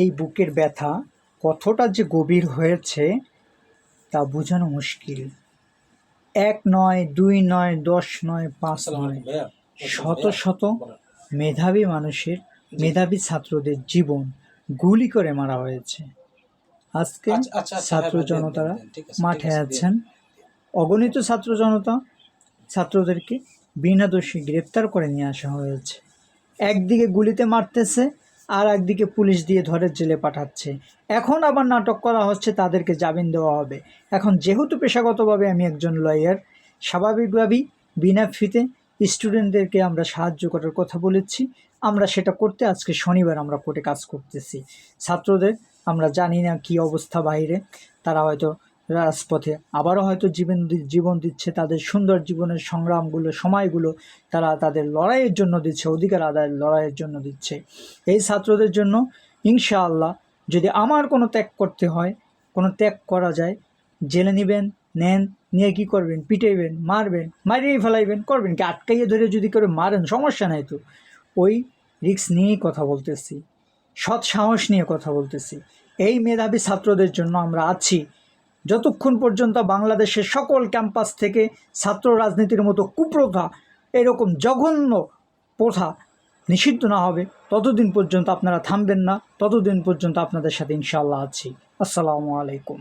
এই বুকের ব্যথা কতটা যে গভীর হয়েছে তা বোঝানো মুশকিল। এক নয় দুই নয় দশ নয় পাঁচ নয়। শত শত মেধাবী মানুষের মেধাবী ছাত্রদের জীবন গুলি করে মারা হয়েছে। আজকে আচ্ছা, আচ্ছা, আচ্ছা, ছাত্র হ্যাঁ, জনতারা ঠিক আছে, মাঠে আছেন। অগণিত ছাত্র জনতা ছাত্রদেরকে বিনা দোষী গ্রেপ্তার করে নিয়ে আসা হয়েছে। একদিকে গুলিতে মারতেছে আর একদিকে পুলিশ দিয়ে ধরে জেলে পাঠাচ্ছে। এখন আবার নাটক করা হচ্ছে, তাদেরকে জামিন দেওয়া হবে। এখন যেহেতু পেশাগতভাবে আমি একজন লয়ার স্বাভাবিকভাবেই বিনা ফিতে স্টুডেন্টদেরকে আমরা সাহায্য করার কথা বলেছি। আমরা সেটা করতে আজকে শনিবার আমরা কোর্টে কাজ করতেছি। ছাত্রদের আমরা জানি না কি অবস্থা বাইরে, তারা হয়তো রাজপথে। আবারও হয়তো জীবন জীবন দিচ্ছে তাদের সুন্দর জীবনের সংগ্রামগুলো, সময়গুলো তারা তাদের লড়াইয়ের জন্য দিচ্ছে, অধিকার আদায়ের লড়াইয়ের জন্য দিচ্ছে। এই ছাত্রদের জন্য ইনশাআল্লাহ যদি আমার কোনো ত্যাগ করতে হয়, কোনো ত্যাগ করা যায়, জেলে নেবেন, নেন, নিয়ে কী করবেন? পিটাইবেন, মারবেন, মারিয়ে ফেলাইবেন, করবেন কি? আটকাইয়ে ধরে যদি করে মারেন, সমস্যা নাই তো। ওই রিস্ক নিয়েই কথা বলতেছি। সৎ সাহস নিয়ে কথা বলতেছি। এই মেধাবী ছাত্রদের জন্য আমরা আছি। যতক্ষণ পর্যন্ত বাংলাদেশের সকল ক্যাম্পাস থেকে ছাত্র রাজনীতির মতো কুপ্রথা, এরকম জঘন্য প্রথা নিষিদ্ধ না হবে, ততদিন পর্যন্ত আপনারা থামবেন না, ততদিন পর্যন্ত আপনাদের সাথে ইনশাল্লাহ আছি। আসসালামু আলাইকুম।